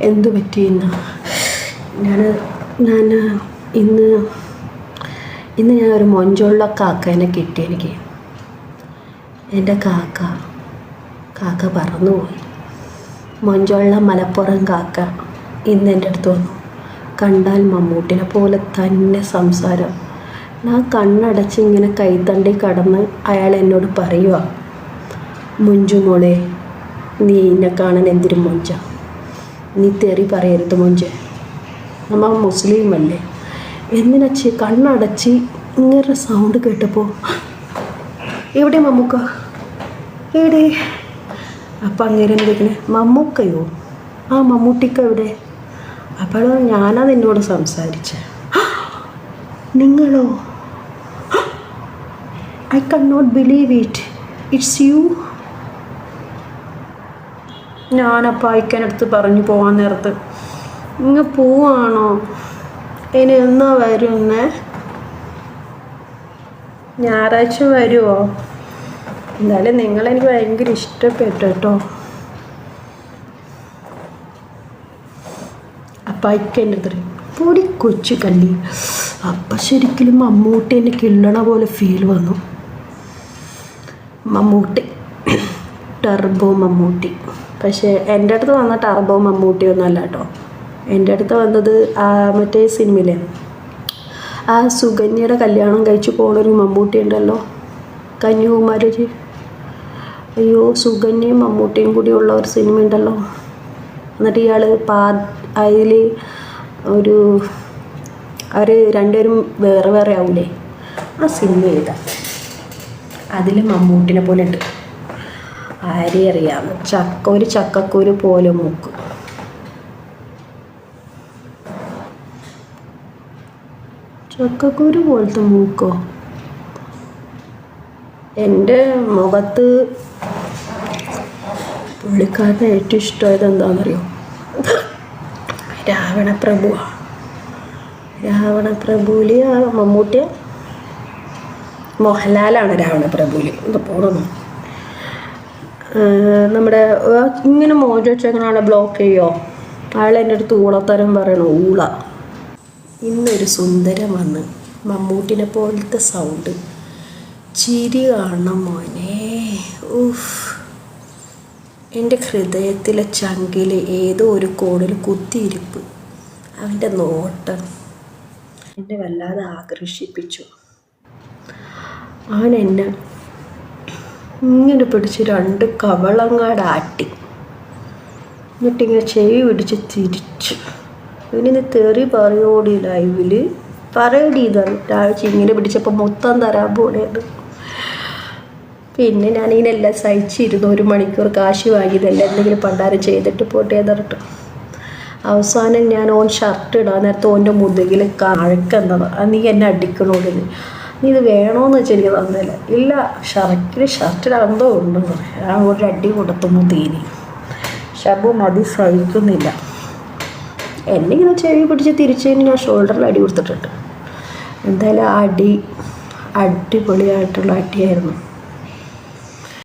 എന്തു പറ്റി ഇന്ന്? ഞാൻ ഞാൻ ഇന്ന് ഇന്ന് ഞാൻ ഒരു മൊഞ്ചുള്ള കാക്കേനെ കിട്ടി എനിക്ക്. എന്റെ കാക്ക കാക്ക പറന്നുപോയി. മൊഞ്ചുള്ള മലപ്പുറം കാക്ക ഇന്ന് എന്റെ അടുത്ത് വന്നു. കണ്ടാൽ മമ്മൂട്ടിനെ പോലെ തന്നെ സംസാരം. ഞാൻ കണ്ണടച്ച് ഇങ്ങനെ കൈത്തണ്ടി കടന്ന് അയാൾ എന്നോട് പറയുക മുഞ്ചു മോളെ നീ എന്നെ കാണാൻ എന്തിനും മൊഞ്ച? നീ തെറി പറയരുത് മോഞ്ച്. നമ്മൾ മുസ്ലിം അല്ലേ എന്തിനച്ച് കണ്ണടച്ച് ഇങ്ങനെ സൗണ്ട് കേട്ടപ്പോൾ എവിടെ മമ്മൂക്ക? എവിടെ? അപ്പം അങ്ങനെ എന്തെങ്കിലും മമ്മൂക്കയോ? ആ മമ്മൂട്ടിക്ക എവിടെ? അപ്പോൾ ഞാനാ നിന്നോട് സംസാരിച്ച. നിങ്ങളോ? I can not believe it it's you ഞാനപ്പോൾ അയക്കാനടുത്ത് പറഞ്ഞു പോകാൻ നേരത്ത്. ഇങ്ങ് പോവാണോ? ഇനി എന്നാ വരുന്നേ ഞായറാഴ്ച വരുമോ എന്തായാലും നിങ്ങളെനിക്ക് ഭയങ്കര ഇഷ്ടപ്പെട്ടു കേട്ടോ. അപ്പം അയക്കേണ്ടത് പൊടി കൊച്ചു കല്ലി. അപ്പം ശരിക്കും മമ്മൂട്ടി എന്നെ കിള്ളണ പോലെ ഫീൽ വന്നു. മമ്മൂട്ടി ടർബോ മമ്മൂട്ടി. പക്ഷേ എന്റെ അടുത്ത് വന്ന ടർബോ മമ്മൂട്ടി അല്ല കേട്ടോ. എന്റെ അടുത്ത് വന്നത് മറ്റേ സിനിമയിലെ ആ സുകന്യയുടെ കല്യാണം കഴിച്ചു പോണൊരു മമ്മൂട്ടി ഉണ്ടല്ലോ കന്യാകുമാരി അയ്യോ സുകന്യയും മമ്മൂട്ടിയും കൂടി ഉള്ള ഒരു സിനിമ ഉണ്ടല്ലോ. എന്നിട്ട് ഇയാൾ പാ അതിൽ ഒരു അവർ രണ്ടുപേരും വേറെ വേറെ ആവൂലേ. ആ സിനിമ ഏതാ? അതിൽ മമ്മൂട്ടിനെ പോലെ ഉണ്ട്. ആരെ അറിയാം? ചക്ക ഒരു ചക്കക്കുരു പോലെ മൂക്ക്. ചക്കക്കുരു പോലത്തെ മൂക്കോ? എന്റെ മുഖത്ത് പുള്ളിക്കാരന് ഏറ്റവും ഇഷ്ടമായത് എന്താണെന്നറിയോ? രാവണപ്രഭുവാ. രാവണപ്രഭുവിൽ മമ്മൂട്ടിയ. മോഹൻലാലാണ് രാവണപ്രഭുവിൽ എന്താ പോകണം നമ്മുടെ ഇങ്ങനെ മോജോ വെച്ചെങ്ങനെയാണ് ബ്ലോക്ക് ചെയ്യോ? അയാൾ എന്റെ അടുത്ത് ഊളത്തരം പറയണം ഊള. ഇന്നൊരു സുന്ദരം വന്ന് മമ്മൂട്ടിനെ പോലത്തെ സൗണ്ട് ചിരി കാണണം മോനെ. ഊഫ് എന്റെ ഹൃദയത്തിലെ ചങ്കിൽ ഏതോ ഒരു കോണിൽ കുത്തിയിരിപ്പ്. അവന്റെ നോട്ടം. എന്നെ വല്ലാതെ ആകർഷിപ്പിച്ചു. അവൻ എന്നെ ഇങ്ങനെ പിടിച്ച് രണ്ട് കവളങ്ങാടാട്ടി എന്നിട്ടിങ്ങനെ ചെവി പിടിച്ച് തിരിച്ചു. ഇവനിന്ന് തെറി പറയോടി ലൈവിൽ പറയടി ഇതാണ്. ഇങ്ങനെ പിടിച്ചപ്പോൾ മൊത്തം തരാൻ പോണേന്ന്. പിന്നെ ഞാനിതിനെല്ലാം സഹിച്ചിരുന്നു. ഒരു മണിക്കൂർ കാശ് വാങ്ങിയതല്ല എന്തെങ്കിലും പണ്ടാരം ചെയ്തിട്ട് പോട്ടെ എന്നിട്ട് അവസാനം ഞാൻ ഓൻ ഷർട്ട് ഇടാൻ നേരത്തെ ഓന്റെ മുതുകിൽ കഴക്കുന്നത് നീ എന്നെ അടിക്കണോടിന് നീ ഇത് വേണോന്ന് വെച്ചാൽ എനിക്ക് തന്നില്ല ഇല്ല ഷർട്ടിൽ ഷർട്ടിൽ എന്തോ പറയാം ഞാൻ ഒരു അടി കൊടുത്തു തീരി. ഷബു മതി സഹിക്കുന്നില്ല. എന്നെ ഇങ്ങനെ ചെവി പിടിച്ച് തിരിച്ചതിന് ഞാൻ ഷോൾഡറിൽ അടി കൊടുത്തിട്ടുണ്ട്. എന്തായാലും ആ അടി അടിപൊളിയായിട്ടുള്ള അടിയായിരുന്നു.